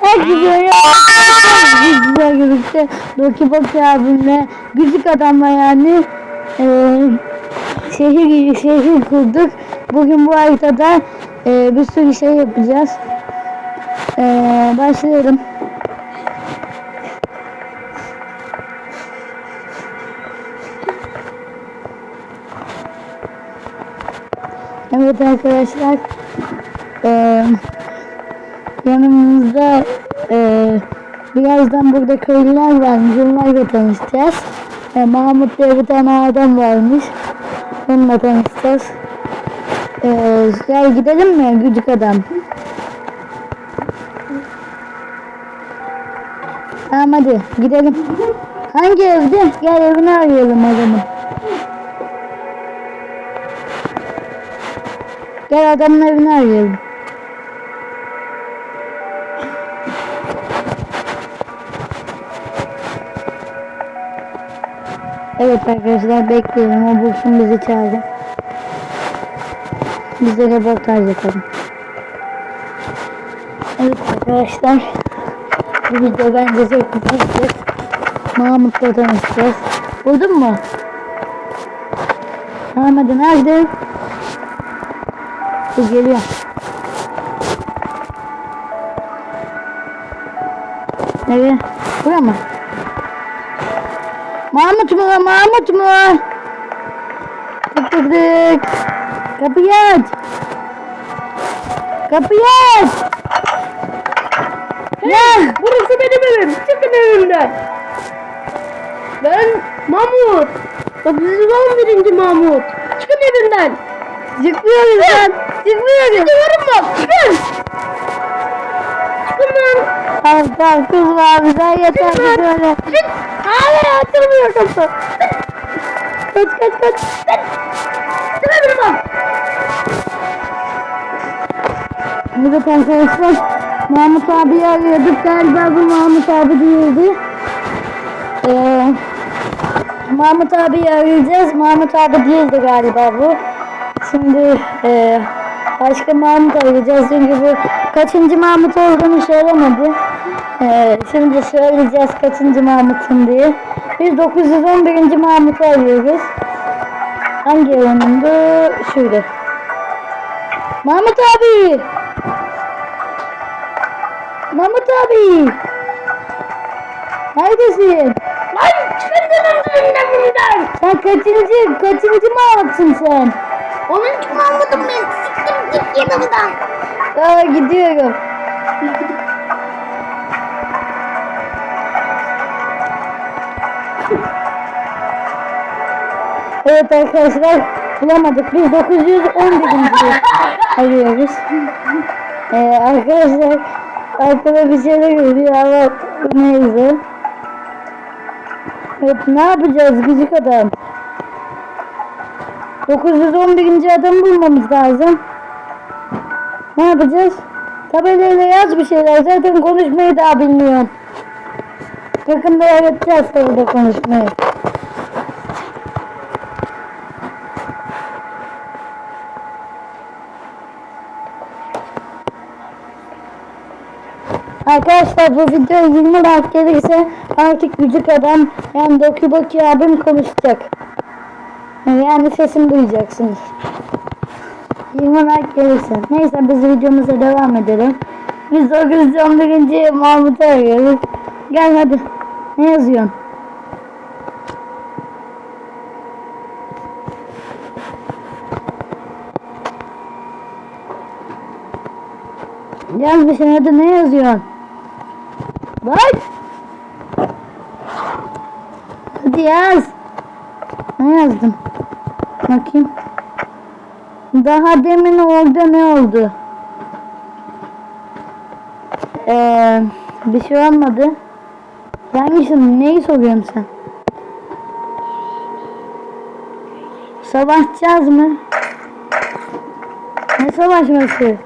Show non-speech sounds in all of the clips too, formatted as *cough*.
Herkese bizler birlikte Doki Boki abimle Gücük adamla yani eee şehir şehir kurduk. Bugün bu haritada eee bir sürü şey yapacağız. Eee başlayalım. Evet arkadaşlar eee yanımızda eee birazdan burada köylüler varmış onlarla tanışacağız. E, Mahmut diye bir tane adam varmış. Onunla tanışacağız. Eee gel gidelim mi gücük adam? Tamam hadi gidelim. Hangi evde? Gel evini arayalım adamın. Gel adamın evini arayalım. Evet arkadaşlar bekleyelim. O bulsun bizi çağırdı. Biz de röportaj yapalım. Evet arkadaşlar. Bu video bence zevkli geçecek. Mahmut'la tanışacağız. Buldun mu? Tamam hadi nerede? Dur geliyor. Nereye? Buraya mı? Mahmut mu? Mahmut mu? Tık tık tık. Kapıyı aç. Kapıyı aç. Ne? Burası benim evim. Çıkın evimden. Ben Mahmut. 911. Mahmut. Çıkın evimden. Çıkmıyoruz lan. Çıkmıyoruz. Çıkıyorum bak. Çıkın. Tamam tamam kızma abi sen yeter ki böyle. Hayır açılmıyor kapı. Kaç kaç kaç. Kaç. Çık evimden. Evet arkadaşlar Mahmut abi arıyorduk galiba bu Mahmut abi değildi. Ee, Mahmut abi arayacağız. Mahmut abi değildi galiba bu. Şimdi e, başka Mahmut arayacağız çünkü bu kaçıncı Mahmut olduğunu söylemedi. Ee, şimdi söyleyeceğiz kaçıncı Mahmut'un diye. Biz 911. Mahmut'u arıyoruz. Hangi yanında? Şurada. Mahmut abi! Mahmut abi! Neredesin? Lan çıkın evimden buradan. Sen kaçıncı, kaçıncı Mahmut'sun sen? Onun Mahmut'um ben. Siktir git yanımdan. Aa gidiyorum. Evet arkadaşlar bulamadık. Biz 911. *laughs* arıyoruz. Ee, arkadaşlar arkada bir şeyler görüyor ama neyse. Evet ne yapacağız gıcık adam? 911. adam bulmamız lazım. Ne yapacağız? Tabelayla yaz bir şeyler. Zaten konuşmayı daha bilmiyorum. Yakında öğreteceğiz orada konuşmayı. Arkadaşlar bu video 20 like gelirse artık gücük adam yani Doki Boki abim konuşacak. Yani sesimi duyacaksınız. 20 like gelirse. Neyse biz videomuza devam edelim. Biz 911. Mahmut'u arıyoruz. Gel hadi. Ne yazıyorsun? Yaz bir şey hadi ne yazıyorsun? Bak. Hadi yaz. Ne yazdım? Bakayım. Daha demin orada ne oldu? Ee, bir şey olmadı. Hangisini? Neyi soruyorsun sen? Savaşacağız mı? Ne savaşması?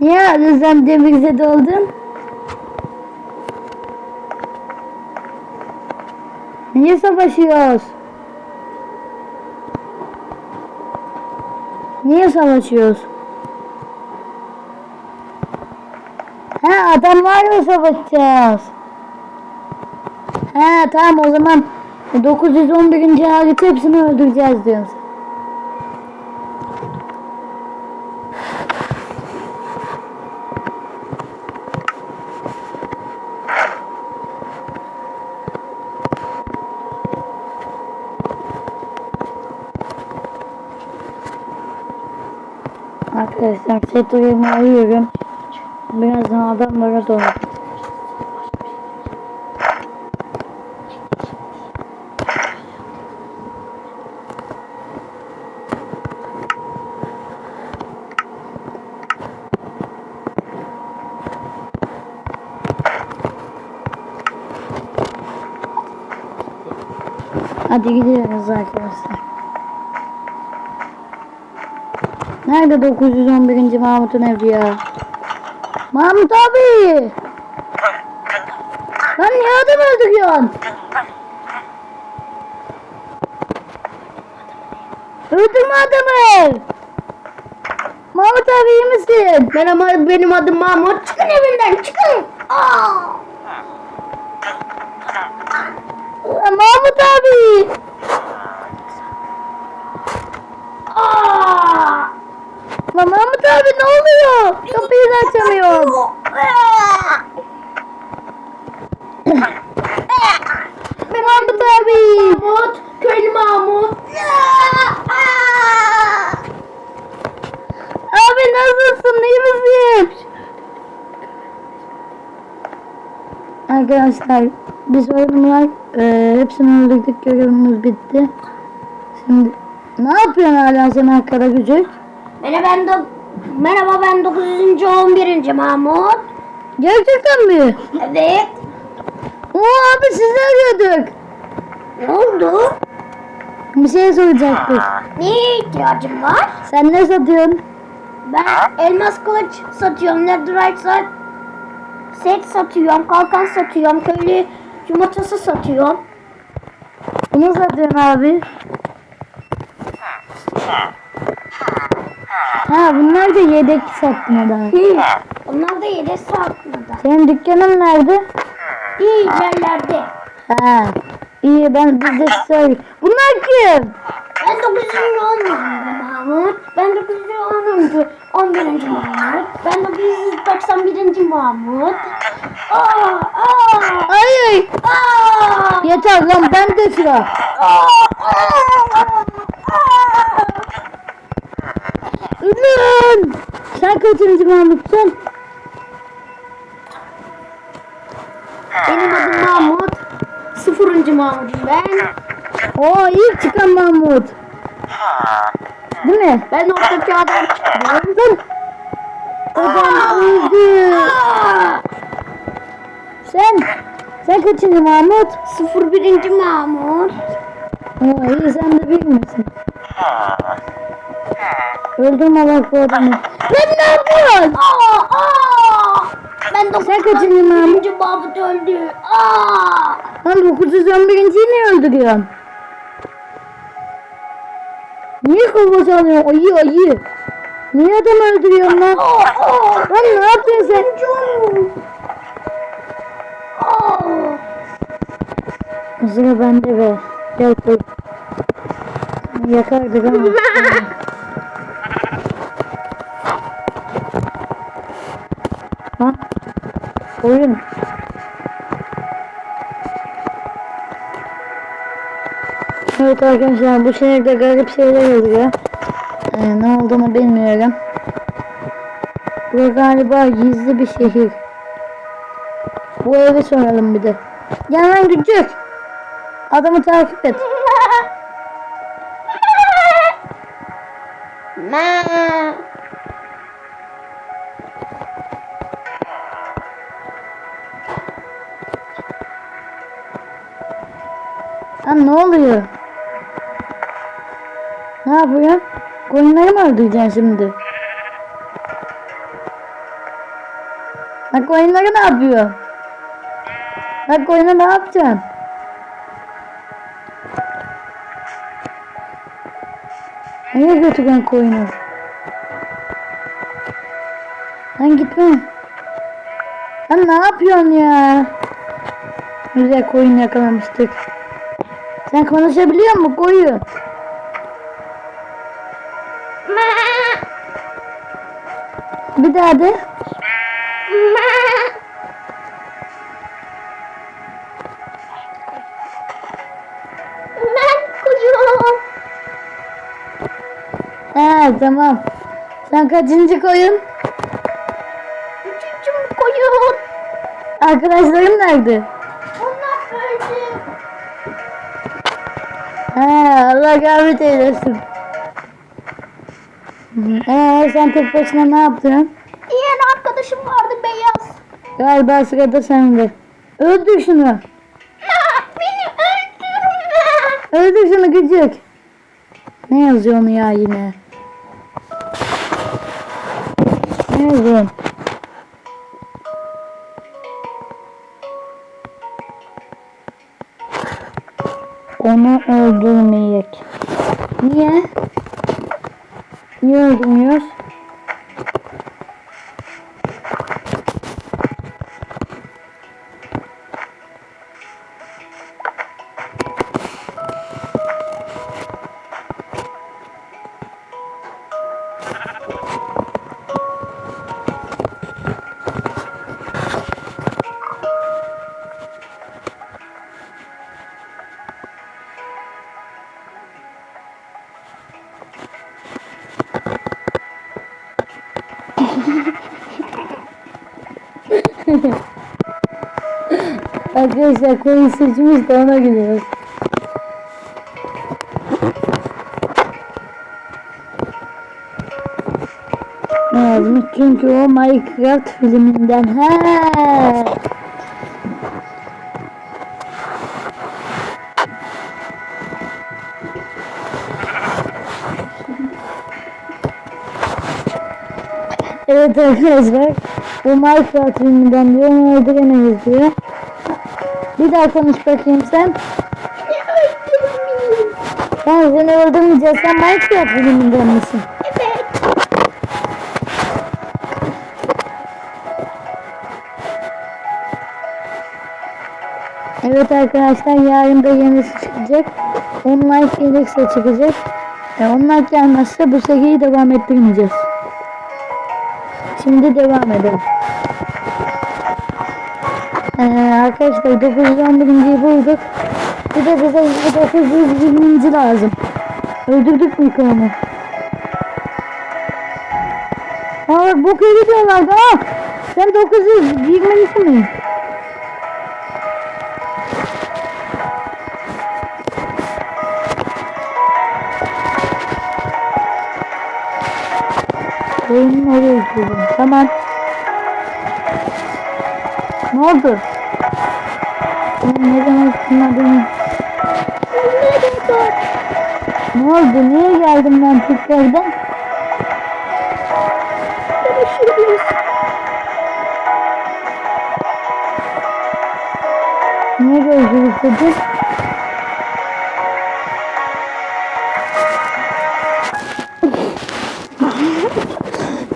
Niye sen Demirze'de oldun? Niye savaşıyoruz? Niye savaşıyoruz? He adamlarla savaşacağız. He tamam o zaman 911. harita hepsini öldüreceğiz diyorsun. Set uyumu arıyorum. Birazdan adamlara doğru. Hadi gidiyoruz arkadaşlar. Nerede 911. Mahmut'un evi ya? Mahmut abi! Lan niye adam öldürüyorsun? Öldürme adamı! Mahmut abi iyi misin? Merhaba benim adım Mahmut. Çıkın evimden çıkın. Aa! Mahmut abi! Aa! Lan Mahmut abi ne oluyor? Kapıyı da açamıyorum. Mahmut abi! Mahmut, köylü Mahmut. Abi nasılsın? İyi misin? Arkadaşlar biz oyunlar e, hepsini öldürdük görevimiz bitti. Şimdi ne yapıyorsun hala sen arkada gücük? Merhaba ben de Merhaba ben 9. 11. Mahmut. Gerçekten mi? Evet. Oo abi sizi arıyorduk. Ne oldu? Bir şey soracaktık. Neye ihtiyacın var? Sen ne satıyorsun? Ben elmas kılıç satıyorum. Netherite sat set satıyorum. Kalkan satıyorum. Köylü yumurtası satıyorum. Ne satıyorsun abi? Ha bunlar da yedek. Hı. Onlar da yedi satmadı. Senin dükkanın nerede? İyi yerlerde. Ha. İyi ben biz de. Bunlar kim? Ben 9. 11. Mahmut. Ben 9. 10. 11. Mahmut. Ben 991. Mahmut. Aa, aa, Ay aa, yeter lan ben de sıra. aa, aa. Lan! Sen kaçıncı Mahmut'sun? Benim adım Mahmut. Sıfırıncı Mahmut'um ben. Oo ilk çıkan Mahmut. Değil mi? Ben ortadaki adam. Lan adam öldü. Sen? Sen kaçıncı Mahmut? Sıfır birinci Mahmut. Oo iyi sen de bilmiyorsun. Öldürme bak bu adamı. Lan ne yapıyorsun? Aa, aa. Ben Sen kaçıncı Mahmut? birinci Mahmut öldü. Aa. Lan 911.yi niye öldürüyorsun? Niye kova çalıyorsun? Ayı ayı. Niye adam öldürüyorsun lan? Aa, aa. Lan ne yapıyorsun sen? Aa. Sıra bende be. Gel koy. Yakardık ama. *laughs* Oyun. Evet arkadaşlar bu şehirde garip şeyler oluyor. Ee, ne olduğunu bilmiyorum. Bu galiba gizli bir şehir. Bu evi soralım bir de. Lan küçük. Adamı takip et. *laughs* Ma. Lan ne oluyor? Ne yapıyorsun? Koyunları mı öldüreceksin şimdi? Lan koyunları ne yapıyor? Lan koyunu ne yapacaksın? Nereye götürüyorsun koyunu? Lan gitme. Lan ne yapıyorsun ya? Güzel koyun yakalamıştık. Sen konuşabiliyor musun koyun? Bir daha de. Ben kuyum. Ha tamam. Sen kaçıncı koyun? Üçüncü koyun. Arkadaşların nerede? Ha Allah rahmet eylesin. Ee, sen tek başına ne yaptın? Diğer arkadaşım vardı beyaz. Galiba sırada sende. Öldür şunu. Ya beni öldürme. Öldür şunu gücük. Ne yazıyor onu ya yine? Ne yazıyor? Onu öldürmeyek. Niye? Niye öldürmüyoruz? *laughs* Arkadaşlar koyu seçmiş de ona gülüyoruz. Yazmış? Çünkü o Minecraft filminden. He. Evet arkadaşlar. Bu Minecraft filminden diyor. Onu öldüremeyiz diyor. Bir daha konuş bakayım sen. Ben seni öldürmeyeceğiz. Sen Minecraft filminden misin? Evet. Arkadaşlar yarın da yenisi çıkacak. Online gelirse çıkacak. E, online gelmezse bu seriyi devam ettirmeyeceğiz. Şimdi devam edelim. Ee, arkadaşlar 911. bulduk. Bir de bize 920. lazım. Öldürdük mü onu? Aa bak bu köylü diyorlardı. Aa, sen 920. mi? Girdim. Tamam. Ne oldu? Ben ne demek istediğimi... Ne oldu? Niye geldim ben tekrardan? Görüşürüz. Niye görüşürüz dedi?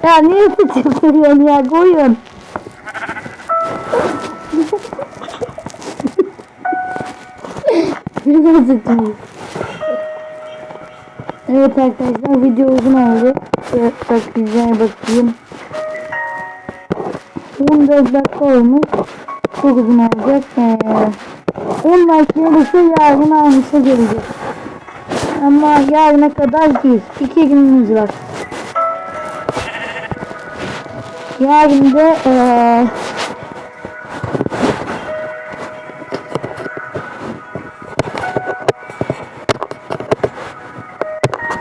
Ya niye sıçratıyorsun ya koyun? Niye sıçratıyorsun? Evet arkadaşlar video uzun oldu. Bak güzel bakayım. 14 dakika olmuş. Çok uzun olacak. Ee, 10 like gelirse yarın almışa gelecek. Ama yarına kadar değil. 2 günümüz var. Yarın da ee,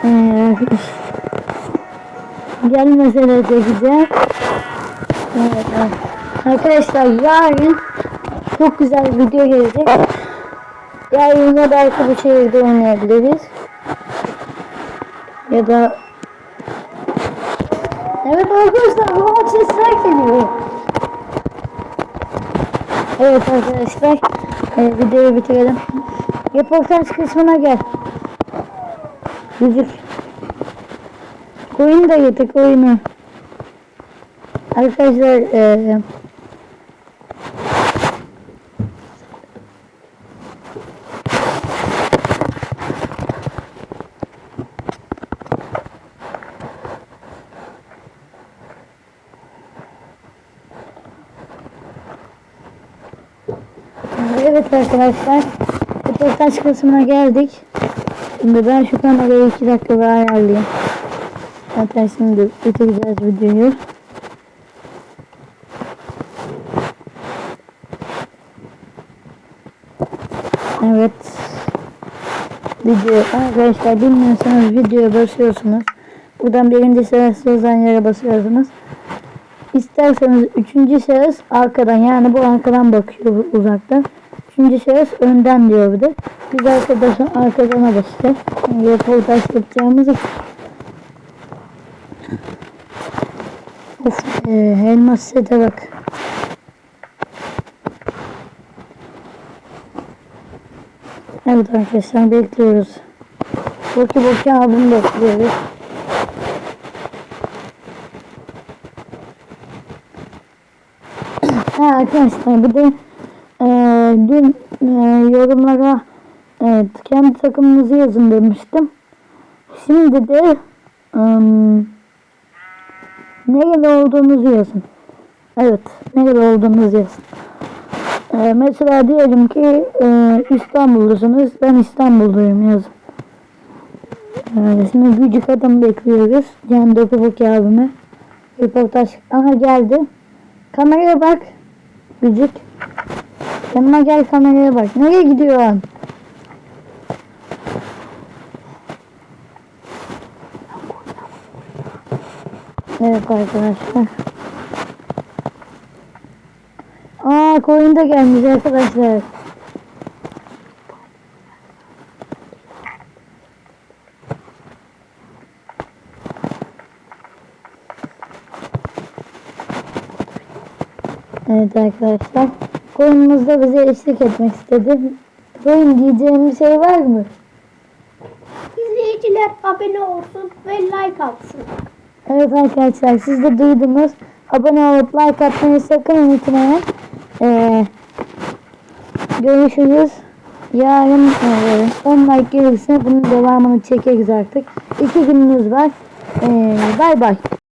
ee, gelmese de çekeceğim. Evet. Arkadaşlar yarın çok güzel bir video gelecek. Yarın yine belki bu şehirde oynayabiliriz. Ya da Evet arkadaşlar maç sesler geliyor. Evet arkadaşlar e, videoyu bitirelim. Röportaj kısmına gel. Müzik. Koyun da yedik oyunu. Arkadaşlar e, Evet arkadaşlar. Röportaj kısmına geldik. Şimdi ben şu kamerayı 2 dakika daha ayarlayayım. Zaten şimdi bitireceğiz videoyu. Evet. Video arkadaşlar bilmiyorsanız videoya basıyorsunuz. Buradan birinci sırası yazan yere basıyorsunuz. İsterseniz üçüncü şahıs arkadan yani bu arkadan bakıyor uzaktan. Üçüncü şahıs önden diyor bir de. Biz arkadaşın arkadana basacağız. Röportaj yapacağımız. Of, e, elmas sete bak. Evet arkadaşlar bekliyoruz. Boki Boki abim bekliyoruz. Ha arkadaşlar bir de dün e, yorumlara evet, kendi takımınızı yazın demiştim. Şimdi de e, nereli olduğunuzu yazın. Evet nereli olduğunuzu yazın. E, mesela diyelim ki e, İstanbul'lusunuz. Ben İstanbul'dayım yazın. E, şimdi Gücük adam bekliyoruz. Can Dokubuki abime. Röportaj. Aha geldi. Kameraya bak. Gücük. Yanıma gel kameraya bak. Nereye gidiyorsun? Evet arkadaşlar. Aa koyun da gelmiş arkadaşlar. Evet arkadaşlar. Koyunumuz da bize eşlik etmek istedi. Koyun diyeceğim bir şey var mı? İzleyiciler abone olsun ve like atsın. Evet arkadaşlar siz de duydunuz. Abone olup like atmayı sakın unutmayın. Ee, görüşürüz. Yarın e, 10 like gelirse bunun devamını çekeriz artık. İki günümüz var. Ee, bay bay.